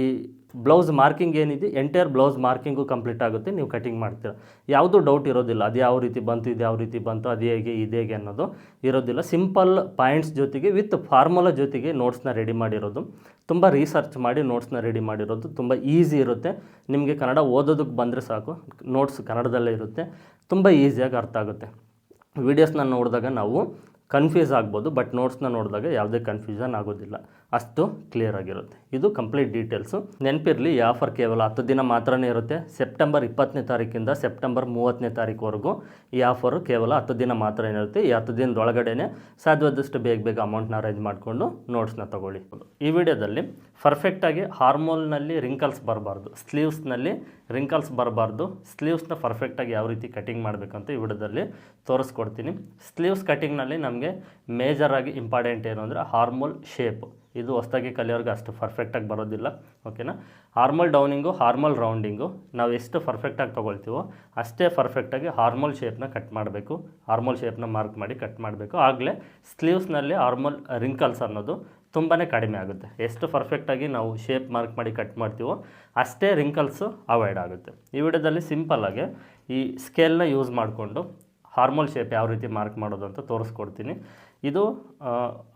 Speaker 1: ಬ್ಲೌಸ್ ಮಾರ್ಕಿಂಗ್ ಏನಿದೆ ಎಂಟೈರ್ ಬ್ಲೌಸ್ ಮಾರ್ಕಿಂಗು ಕಂಪ್ಲೀಟ್ ಆಗುತ್ತೆ, ನೀವು ಕಟಿಂಗ್ ಮಾಡ್ತೀರ. ಯಾವುದೂ ಡೌಟ್ ಇರೋದಿಲ್ಲ, ಅದು ಯಾವ ರೀತಿ ಬಂತು, ಇದು ಯಾವ ರೀತಿ ಬಂತು, ಅದು ಹೇಗೆ, ಇದು ಹೇಗೆ ಅನ್ನೋದು ಇರೋದಿಲ್ಲ. ಸಿಂಪಲ್ ಪಾಯಿಂಟ್ಸ್ ಜೊತೆಗೆ ವಿತ್ ಫಾರ್ಮುಲಾ ಜೊತೆಗೆ ನೋಟ್ಸ್ನ ರೆಡಿ ಮಾಡಿರೋದು. ತುಂಬ ರಿಸರ್ಚ್ ಮಾಡಿ ನೋಟ್ಸ್ನ ರೆಡಿ ಮಾಡಿರೋದು. ತುಂಬ ಈಸಿ ಇರುತ್ತೆ. ನಿಮಗೆ ಕನ್ನಡ ಓದೋದಕ್ಕೆ ಬಂದರೆ ಸಾಕು. ನೋಟ್ಸ್ ಕನ್ನಡದಲ್ಲೇ ಇರುತ್ತೆ. ತುಂಬ ಈಸಿಯಾಗಿ ಅರ್ಥ ಆಗುತ್ತೆ. ವೀಡಿಯೋಸ್ನ ನೋಡಿದಾಗ ನಾವು ಕನ್ಫ್ಯೂಸ್ ಆಗ್ಬೋದು ಬಟ್ ನೋಟ್ಸ್ನ ನೋಡಿದಾಗ ಯಾವುದೇ ಕನ್ಫ್ಯೂಷನ್ ಆಗೋದಿಲ್ಲ. ಅಷ್ಟು ಕ್ಲಿಯರ್ ಆಗಿರುತ್ತೆ. ಇದು ಕಂಪ್ಲೀಟ್ ಡೀಟೇಲ್ಸು ನೆನಪಿರಲಿ, ಈ ಆಫರ್ ಕೇವಲ ಹತ್ತು ದಿನ ಮಾತ್ರನೇ ಇರುತ್ತೆ. ಸೆಪ್ಟೆಂಬರ್ ಇಪ್ಪತ್ತನೇ ತಾರೀಕಿಂದ ಸೆಪ್ಟೆಂಬರ್ ಮೂವತ್ತನೇ ತಾರೀಕುವರೆಗೂ ಈ ಆಫರು ಕೇವಲ ಹತ್ತು ದಿನ ಮಾತ್ರ ಇರುತ್ತೆ. ಈ ಹತ್ತು ದಿನದೊಳಗಡೆನೆ ಸಾಧ್ಯವಾದಷ್ಟು ಬೇಗ ಬೇಗ ಅಮೌಂಟ್ನ ಅರೇಂಜ್ ಮಾಡಿಕೊಂಡು ನೋಟ್ಸ್ನ ತೊಗೊಳ್ಳಿ. ಈ ವಿಡಿಯೋದಲ್ಲಿ ಪರ್ಫೆಕ್ಟಾಗಿ ಹಾರ್ಮೋಲ್ನಲ್ಲಿ ರಿಂಕಲ್ಸ್ ಬರಬಾರ್ದು. ಸ್ಲೀವ್ಸ್ನಲ್ಲಿ ರಿಂಕಲ್ಸ್ ಬರಬಾರ್ದು. ಸ್ಲೀವ್ಸ್ನ ಪರ್ಫೆಕ್ಟಾಗಿ ಯಾವ ರೀತಿ ಕಟಿಂಗ್ ಮಾಡಬೇಕಂತ ಈ ವಿಡಿಯೋದಲ್ಲಿ ತೋರಿಸ್ಕೊಡ್ತೀನಿ. ಸ್ಲೀವ್ಸ್ ಕಟಿಂಗ್ನಲ್ಲಿ ನಮಗೆ ಮೇಜರಾಗಿ ಇಂಪಾರ್ಟೆಂಟ್ ಏನು ಅಂದರೆ ಹಾರ್ಮೋಲ್ ಶೇಪ್ ಇದು ಹೊಸ್ದಾಗಿ ಕಲಿಯೋರ್ಗೆ ಅಷ್ಟು ಪರ್ಫೆಕ್ಟಾಗಿ ಬರೋದಿಲ್ಲ ಓಕೆನಾ ಹಾರ್ಮಲ್ ಡೌನಿಂಗು ಹಾರ್ಮಲ್ ರೌಂಡಿಂಗು ನಾವು ಎಷ್ಟು ಪರ್ಫೆಕ್ಟಾಗಿ ತೊಗೊಳ್ತೀವೋ ಅಷ್ಟೇ ಪರ್ಫೆಕ್ಟಾಗಿ ಹಾರ್ಮಲ್ ಶೇಪ್ನ ಕಟ್ ಮಾಡಬೇಕು ಹಾರ್ಮಲ್ ಶೇಪ್ನ ಮಾರ್ಕ್ ಮಾಡಿ ಕಟ್ ಮಾಡಬೇಕು. ಆಗಲೇ ಸ್ಲೀವ್ಸ್ನಲ್ಲಿ ಹಾರ್ಮಲ್ ರಿಂಕಲ್ಸ್ ಅನ್ನೋದು ತುಂಬಾ ಕಡಿಮೆ ಆಗುತ್ತೆ. ಎಷ್ಟು ಪರ್ಫೆಕ್ಟಾಗಿ ನಾವು ಶೇಪ್ ಮಾರ್ಕ್ ಮಾಡಿ ಕಟ್ ಮಾಡ್ತೀವೋ ಅಷ್ಟೇ ರಿಂಕಲ್ಸು ಅವಾಯ್ಡ್ ಆಗುತ್ತೆ. ಈ ವಿಡಿಯೋದಲ್ಲಿ ಸಿಂಪಲ್ಲಾಗಿ ಈ ಸ್ಕೇಲ್ನ ಯೂಸ್ ಮಾಡಿಕೊಂಡು ಹಾರ್ಮೋಲ್ ಶೇಪ್ ಯಾವ ರೀತಿ ಮಾರ್ಕ್ ಮಾಡೋದು ಅಂತ ತೋರಿಸ್ಕೊಡ್ತೀನಿ. ಇದು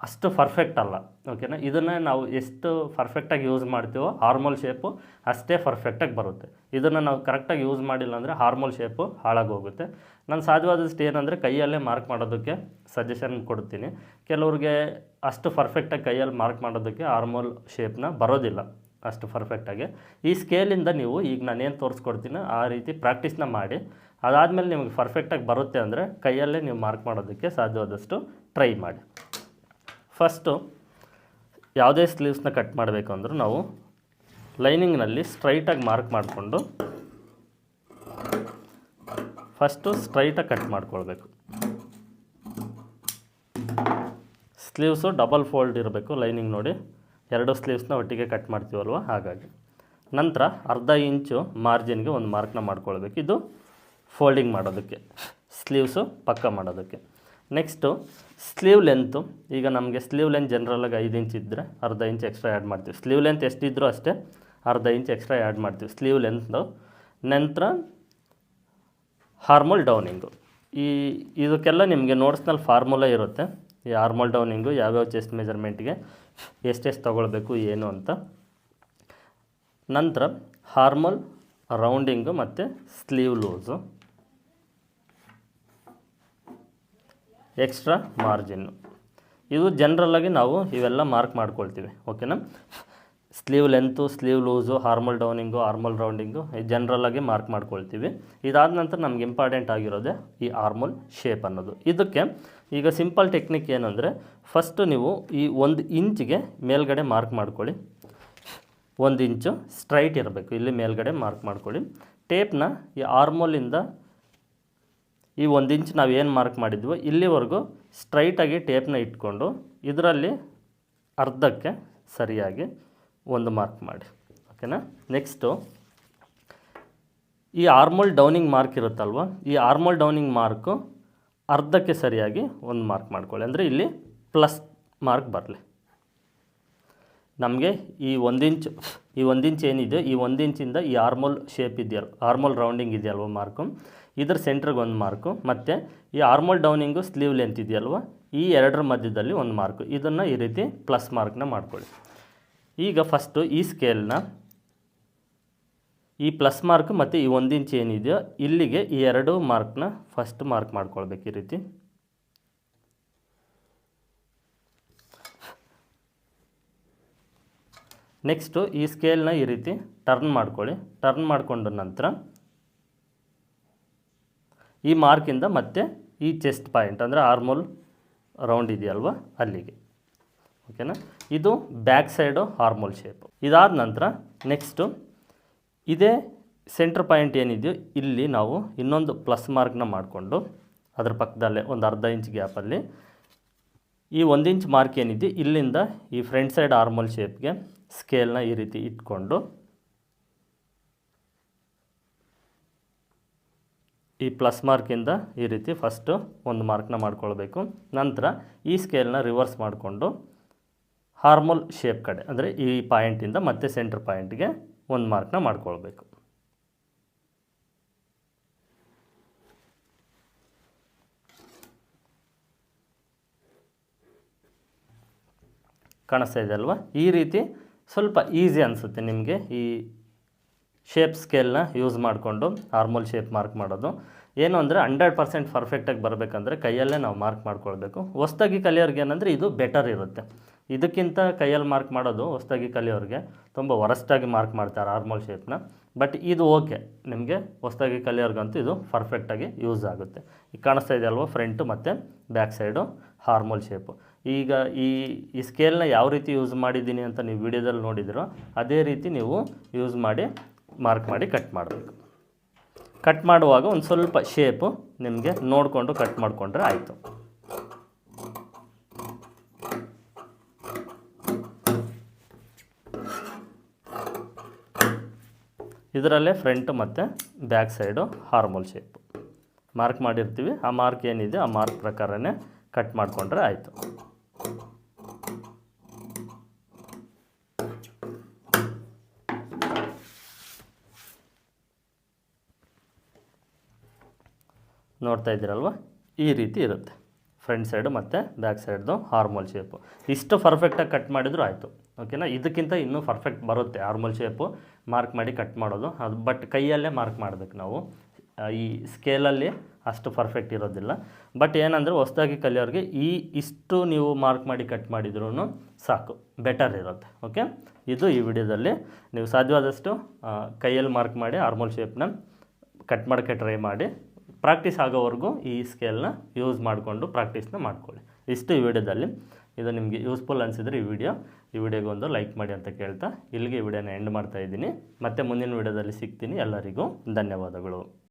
Speaker 1: ಅಷ್ಟು ಪರ್ಫೆಕ್ಟ್ ಅಲ್ಲ. ಓಕೆನಾ ಇದನ್ನು ನಾವು ಎಷ್ಟು ಪರ್ಫೆಕ್ಟಾಗಿ ಯೂಸ್ ಮಾಡ್ತೀವೋ ಹಾರ್ಮೋಲ್ ಶೇಪು ಅಷ್ಟೇ ಪರ್ಫೆಕ್ಟಾಗಿ ಬರುತ್ತೆ. ಇದನ್ನು ನಾವು ಕರೆಕ್ಟಾಗಿ ಯೂಸ್ ಮಾಡಿಲ್ಲ ಅಂದರೆ ಹಾರ್ಮೋಲ್ ಶೇಪು ಹಾಳಾಗೋಗುತ್ತೆ. ನಾನು ಸಾಧ್ಯವಾದಷ್ಟು ಏನಂದರೆ ಕೈಯಲ್ಲೇ ಮಾರ್ಕ್ ಮಾಡೋದಕ್ಕೆ ಸಜೆಷನ್ ಕೊಡ್ತೀನಿ. ಕೆಲವ್ರಿಗೆ ಅಷ್ಟು ಪರ್ಫೆಕ್ಟಾಗಿ ಕೈಯಲ್ಲಿ ಮಾರ್ಕ್ ಮಾಡೋದಕ್ಕೆ ಹಾರ್ಮೋಲ್ ಶೇಪ್ನ ಬರೋದಿಲ್ಲ ಅಷ್ಟು ಪರ್ಫೆಕ್ಟಾಗಿ ಈ ಸ್ಕೇಲಿಂದ ನೀವು ಈಗ ನಾನೇನು ತೋರಿಸ್ಕೊಡ್ತೀನೋ, ಆ ರೀತಿ ಪ್ರಾಕ್ಟೀಸ್ನ ಮಾಡಿ. ಅದಾದಮೇಲೆ ನಿಮಗೆ ಪರ್ಫೆಕ್ಟಾಗಿ ಬರುತ್ತೆ ಅಂದರೆ ಕೈಯಲ್ಲೇ ನೀವು ಮಾರ್ಕ್ ಮಾಡೋದಕ್ಕೆ ಸಾಧ್ಯವಾದಷ್ಟು ಟ್ರೈ ಮಾಡಿ. ಫಸ್ಟು ಯಾವುದೇ ಸ್ಲೀವ್ಸ್ನ ಕಟ್ ಮಾಡಬೇಕು ಅಂದರೂ ನಾವು ಲೈನಿಂಗ್ನಲ್ಲಿ ಸ್ಟ್ರೈಟಾಗಿ ಮಾರ್ಕ್ ಮಾಡಿಕೊಂಡು ಫಸ್ಟು ಸ್ಟ್ರೈಟಾಗಿ ಕಟ್ ಮಾಡ್ಕೊಳ್ಬೇಕು. ಸ್ಲೀವ್ಸು ಡಬಲ್ ಫೋಲ್ಡ್ ಇರಬೇಕು ಲೈನಿಂಗ್ ನೋಡಿ. ಎರಡು ಸ್ಲೀವ್ಸ್ನ ಒಟ್ಟಿಗೆ ಕಟ್ ಮಾಡ್ತೀವಲ್ವ? ಹಾಗಾಗಿ. ನಂತರ ಅರ್ಧ ಇಂಚು ಮಾರ್ಜಿನ್ಗೆ ಒಂದು ಮಾರ್ಕ್ನ ಮಾಡ್ಕೊಳ್ಬೇಕು. ಇದು ಫೋಲ್ಡಿಂಗ್ ಮಾಡೋದಕ್ಕೆ, ಸ್ಲೀವ್ಸು ಪಕ್ಕ ಮಾಡೋದಕ್ಕೆ. ನೆಕ್ಸ್ಟು, ಸ್ಲೀವ್ ಲೆಂತು, ಈಗ ನಮಗೆ ಸ್ಲೀವ್ ಲೆಂತ್ ಜನರಲಾಗಿ ಐದು ಇಂಚ್ ಇದ್ದರೆ ಅರ್ಧ ಇಂಚ್ ಎಕ್ಸ್ಟ್ರಾ ಆ್ಯಡ್ ಮಾಡ್ತೀವಿ. ಸ್ಲೀವ್ ಲೆಂತ್ ಎಷ್ಟಿದ್ರೂ ಅಷ್ಟೇ ಅರ್ಧ ಇಂಚ್ ಎಕ್ಸ್ಟ್ರಾ ಆ್ಯಡ್ ಮಾಡ್ತೀವಿ. ಸ್ಲೀವ್ ಲೆಂತ್ದು ನಂತರ ಹಾರ್ಮೋಲ್ ಡೌನಿಂಗು. ಈ ಇದಕ್ಕೆಲ್ಲ ನಿಮಗೆ ನೋಟ್ಸ್ನಲ್ಲಿ ಫಾರ್ಮುಲಾ ಇರುತ್ತೆ. ಈ ಹಾರ್ಮೋಲ್ ಡೌನಿಂಗು ಯಾವ್ಯಾವ ಚೆಸ್ಟ್ ಮೆಜರ್ಮೆಂಟ್ಗೆ ಎಷ್ಟೆಷ್ಟು ತೊಗೊಳ್ಬೇಕು, ಏನು ಅಂತ. ನಂತರ ಹಾರ್ಮೋಲ್ ರೌಂಡಿಂಗು ಮತ್ತು ಸ್ಲೀವ್ ಲೂಸು ಎಕ್ಸ್ಟ್ರಾ ಮಾರ್ಜಿನ್ನು ಇದು ಜನರಲಾಗಿ ನಾವು ಇವೆಲ್ಲ ಮಾರ್ಕ್ ಮಾಡ್ಕೊಳ್ತೀವಿ ಓಕೆನಾ sleeve length sleeve loose armhole downing armhole rounding ಜನರಲಾಗಿ mark ಮಾಡ್ಕೊಳ್ತೀವಿ. ಇದಾದ ನಂತರ ನಮ್ಗೆ ಇಂಪಾರ್ಟೆಂಟ್ ಆಗಿರೋದೆ ಈ ಹಾರ್ಮೋಲ್ ಶೇಪ್ ಅನ್ನೋದು. ಇದಕ್ಕೆ ಈಗ ಸಿಂಪಲ್ ಟೆಕ್ನಿಕ್ ಏನಂದರೆ ಫಸ್ಟು ನೀವು ಈ ಒಂದು ಇಂಚಿಗೆ ಮೇಲ್ಗಡೆ ಮಾರ್ಕ್ ಮಾಡ್ಕೊಳ್ಳಿ. ಒಂದು ಇಂಚು ಸ್ಟ್ರೈಟ್ ಇರಬೇಕು. ಇಲ್ಲಿ ಮೇಲ್ಗಡೆ ಮಾರ್ಕ್ ಮಾಡ್ಕೊಳ್ಳಿ. ಟೇಪ್ನ ಈ ಆರ್ಮೋಲಿಂದ ಈ ಒಂದು ಇಂಚ್ ನಾವು ಏನು ಮಾರ್ಕ್ ಮಾಡಿದ್ವೋ ಇಲ್ಲಿವರೆಗೂ ಸ್ಟ್ರೈಟಾಗಿ ಟೇಪ್ನ ಇಟ್ಕೊಂಡು ಇದರಲ್ಲಿ ಅರ್ಧಕ್ಕೆ ಸರಿಯಾಗಿ ಒಂದು ಮಾರ್ಕ್ ಮಾಡಿ. ಓಕೆನಾ? ನೆಕ್ಸ್ಟು, ಈ ಆರ್ಮೋಲ್ ಡೌನಿಂಗ್ ಮಾರ್ಕ್ ಇರುತ್ತಲ್ವ, ಈ ಆರ್ಮೋಲ್ ಡೌನಿಂಗ್ ಮಾರ್ಕು ಅರ್ಧಕ್ಕೆ ಸರಿಯಾಗಿ ಒಂದು ಮಾರ್ಕ್ ಮಾಡ್ಕೊಳ್ಳಿ. ಅಂದರೆ ಇಲ್ಲಿ ಪ್ಲಸ್ ಮಾರ್ಕ್ ಬರಲಿ. ನಮಗೆ ಈ ಒಂದು ಇಂಚ್ ಈ ಒಂದು ಇಂಚ್ ಏನಿದೆ, ಈ ಒಂದಿಂಚಿಂದ ಈ ಆರ್ಮೋಲ್ ಶೇಪ್ ಇದೆಯಲ್ಲ, ಆರ್ಮೋಲ್ ರೌಂಡಿಂಗ್ ಇದೆಯಲ್ವ ಮಾರ್ಕು ಇದ್ರ ಸೆಂಟ್ರಿಗೆ ಒಂದು ಮಾರ್ಕು ಮತ್ತು ಈ ಆರ್ಮೋಲ್ ಡೌನಿಂಗು ಸ್ಲೀವ್ ಲೆಂತ್ ಇದೆಯಲ್ವ, ಈ ಎರಡರ ಮಧ್ಯದಲ್ಲಿ ಒಂದು ಮಾರ್ಕು ಇದನ್ನು ಈ ರೀತಿ ಪ್ಲಸ್ ಮಾರ್ಕ್ನ ಮಾಡ್ಕೊಳ್ಳಿ. ಈಗ ಫಸ್ಟು ಈ ಸ್ಕೇಲ್ನ ಈ ಪ್ಲಸ್ ಮಾರ್ಕ್ ಮತ್ತು ಈ ಒಂದು ಇಂಚ್ ಏನಿದೆಯೋ ಇಲ್ಲಿಗೆ ಈ ಎರಡು ಮಾರ್ಕ್ನ ಫಸ್ಟ್ ಮಾರ್ಕ್ ಮಾಡ್ಕೊಳ್ಬೇಕು ಈ ರೀತಿ. ನೆಕ್ಸ್ಟು ಈ ಸ್ಕೇಲ್ನ ಈ ರೀತಿ ಟರ್ನ್ ಮಾಡ್ಕೊಳ್ಳಿ. ಟರ್ನ್ ಮಾಡಿಕೊಂಡ ನಂತರ ಈ ಮಾರ್ಕಿಂದ ಮತ್ತೆ ಈ ಚೆಸ್ಟ್ ಪಾಯಿಂಟ್ ಅಂದರೆ ಆರ್ಮೋಲ್ ರೌಂಡ್ ಇದೆಯಲ್ವ? ಅಲ್ಲಿಗೆ. ಓಕೆನಾ ಇದು ಬ್ಯಾಕ್ ಸೈಡು ಹಾರ್ಮೋಲ್ ಶೇಪು ಇದಾದ ನಂತರ ನೆಕ್ಸ್ಟು ಇದೇ ಸೆಂಟ್ರ್ ಪಾಯಿಂಟ್ ಏನಿದೆಯೋ ಇಲ್ಲಿ ನಾವು ಇನ್ನೊಂದು ಪ್ಲಸ್ ಮಾರ್ಕ್ನ ಮಾಡಿಕೊಂಡು ಅದ್ರ ಪಕ್ಕದಲ್ಲೇ ಒಂದು ಅರ್ಧ ಇಂಚ್ ಗ್ಯಾಪಲ್ಲಿ ಈ ಒಂದು ಇಂಚ್ ಮಾರ್ಕ್ ಏನಿದೆ ಇಲ್ಲಿಂದ ಈ ಫ್ರಂಟ್ ಸೈಡ್ ಆರ್ಮೋಲ್ ಶೇಪ್ಗೆ ಸ್ಕೇಲ್ನ ಈ ರೀತಿ ಇಟ್ಕೊಂಡು ಈ ಪ್ಲಸ್ ಮಾರ್ಕಿಂದ ಈ ರೀತಿ ಫಸ್ಟು ಒಂದು ಮಾರ್ಕ್ನ ಮಾಡ್ಕೊಳ್ಬೇಕು. ನಂತರ ಈ ಸ್ಕೇಲ್ನ ರಿವರ್ಸ್ ಮಾಡಿಕೊಂಡು ಹಾರ್ಮೋಲ್ ಶೇಪ್ ಕಡೆ, ಅಂದರೆ ಈ ಪಾಯಿಂಟಿಂದ ಮತ್ತೆ ಸೆಂಟ್ರ್ ಪಾಯಿಂಟ್ಗೆ ಒಂದು ಮಾರ್ಕ್ನ ಮಾಡ್ಕೊಳ್ಬೇಕು. ಕಾಣಿಸ್ತಾ ಇದೆ ಅಲ್ವಾ? ಈ ರೀತಿ ಸ್ವಲ್ಪ ಈಸಿ ಅನಿಸುತ್ತೆ ನಿಮಗೆ ಈ ಶೇಪ್ ಸ್ಕೇಲ್ನ ಯೂಸ್ ಮಾಡಿಕೊಂಡು ಹಾರ್ಮೋಲ್ ಶೇಪ್ ಮಾರ್ಕ್ ಮಾಡೋದು. ಏನು ಅಂದರೆ ಹಂಡ್ರೆಡ್ ಪರ್ಸೆಂಟ್ ಪರ್ಫೆಕ್ಟಾಗಿ ಬರಬೇಕಂದ್ರೆ ಕೈಯಲ್ಲೇ ನಾವು ಮಾರ್ಕ್ ಮಾಡ್ಕೊಳ್ಬೇಕು. ಹೊಸ್ದಾಗಿ ಕಲಿಯೋರಿಗೆ ಏನಂದರೆ ಇದು ಬೆಟರ್ ಇರುತ್ತೆ. ಇದಕ್ಕಿಂತ ಕೈಯಲ್ಲಿ ಮಾರ್ಕ್ ಮಾಡೋದು ಹೊಸ್ದಾಗಿ ಕಲಿಯೋರಿಗೆ ತುಂಬ ವರಸ್ಟಾಗಿ ಮಾರ್ಕ್ ಮಾಡ್ತಾರೆ ಹಾರ್ಮೋಲ್ ಶೇಪ್ನ ಬಟ್ ಇದು ಓಕೆ ನಿಮಗೆ ಹೊಸ್ದಾಗಿ ಕಲಿಯೋರ್ಗಂತೂ ಇದು ಪರ್ಫೆಕ್ಟಾಗಿ ಯೂಸ್ ಆಗುತ್ತೆ. ಈಗ ಕಾಣಿಸ್ತಾ ಇದೆ ಅಲ್ವಾ ಫ್ರಂಟು ಮತ್ತು ಬ್ಯಾಕ್ ಸೈಡು ಹಾರ್ಮೋಲ್ ಶೇಪು ಈಗ ಈ ಈ ಸ್ಕೇಲ್ನ ಯಾವ ರೀತಿ ಯೂಸ್ ಮಾಡಿದ್ದೀನಿ ಅಂತ ನೀವು ವಿಡಿಯೋದಲ್ಲಿ ನೋಡಿದಿರೋ ಅದೇ ರೀತಿ ನೀವು ಯೂಸ್ ಮಾಡಿ ಮಾರ್ಕ್ ಮಾಡಿ ಕಟ್ ಮಾಡಬೇಕು. ಕಟ್ ಮಾಡುವಾಗ ಒಂದು ಸ್ವಲ್ಪ ಶೇಪು ನಿಮಗೆ ನೋಡಿಕೊಂಡು ಕಟ್ ಮಾಡಿಕೊಂಡ್ರೆ ಆಯಿತು. ಇದರಲ್ಲೇ ಫ್ರಂಟ್ ಮತ್ತು back side armhole shape mark ಮಾಡಿರ್ತೀವಿ, ಆ ಮಾರ್ಕ್ ಏನಿದೆ ಆ ಮಾರ್ಕ್ ಪ್ರಕಾರನೇ ಕಟ್ ಮಾಡಿಕೊಂಡ್ರೆ ಆಯಿತು. ನೋಡ್ತಾ ಇದ್ದೀರಲ್ವ? ಈ ರೀತಿ ಇರುತ್ತೆ. ಫ್ರಂಟ್ ಸೈಡು ಮತ್ತು ಬ್ಯಾಕ್ ಸೈಡ್ದು ಹಾರ್ಮೋಲ್ ಶೇಪು ಇಷ್ಟು ಪರ್ಫೆಕ್ಟಾಗಿ ಕಟ್ ಮಾಡಿದರೂ ಆಯಿತು. ಓಕೆನಾ ಇದಕ್ಕಿಂತ ಇನ್ನೂ ಪರ್ಫೆಕ್ಟ್ ಬರುತ್ತೆ ಹಾರ್ಮೋಲ್ ಶೇಪು ಮಾರ್ಕ್ ಮಾಡಿ ಕಟ್ ಮಾಡೋದು. ಅದು ಬಟ್ ಕೈಯಲ್ಲೇ ಮಾರ್ಕ್ ಮಾಡಬೇಕು ನಾವು. ಈ ಸ್ಕೇಲಲ್ಲಿ ಅಷ್ಟು ಪರ್ಫೆಕ್ಟ್ ಇರೋದಿಲ್ಲ. ಬಟ್ ಏನಂದರೆ ಹೊಸದಾಗಿ ಕಲಿಯೋರಿಗೆ ಈ ಇಷ್ಟು ನೀವು ಮಾರ್ಕ್ ಮಾಡಿ ಕಟ್ ಮಾಡಿದ್ರೂ ಸಾಕು. ಬೆಟರ್ ಇರುತ್ತೆ. ಓಕೆ ಇದು ಈ ವಿಡಿಯೋದಲ್ಲಿ ನೀವು ಸಾಧ್ಯವಾದಷ್ಟು ಕೈಯಲ್ಲಿ ಮಾರ್ಕ್ ಮಾಡಿ ಹಾರ್ಮೋಲ್ ಶೇಪ್ನ ಕಟ್ ಮಾಡೋಕ್ಕೆ ಟ್ರೈ ಮಾಡಿ ಪ್ರಾಕ್ಟೀಸ್ ಆಗೋವರೆಗೂ ಈ ಸ್ಕೇಲ್ನ ಯೂಸ್ ಮಾಡಿಕೊಂಡು ಪ್ರಾಕ್ಟೀಸ್ನ ಮಾಡ್ಕೊಳ್ಳಿ. ಇಷ್ಟು ಈ ವಿಡಿಯೋದಲ್ಲಿ. ಇದು ನಿಮಗೆ ಯೂಸ್ಫುಲ್ ಅನಿಸಿದ್ರೆ ಈ ವಿಡಿಯೋ. ಈ ವಿಡಿಯೋಗೆ ಒಂದು ಲೈಕ್ ಮಾಡಿ ಅಂತ ಕೇಳ್ತಾ ಇಲ್ಲಿಗೆ ವಿಡಿಯೋನ ಎಂಡ್ ಮಾಡ್ತಾ ಇದ್ದೀನಿ. ಮತ್ತೆ ಮುಂದಿನ ವಿಡಿಯೋದಲ್ಲಿ ಸಿಗ್ತೀನಿ ಎಲ್ಲರಿಗೂ. ಧನ್ಯವಾದಗಳು.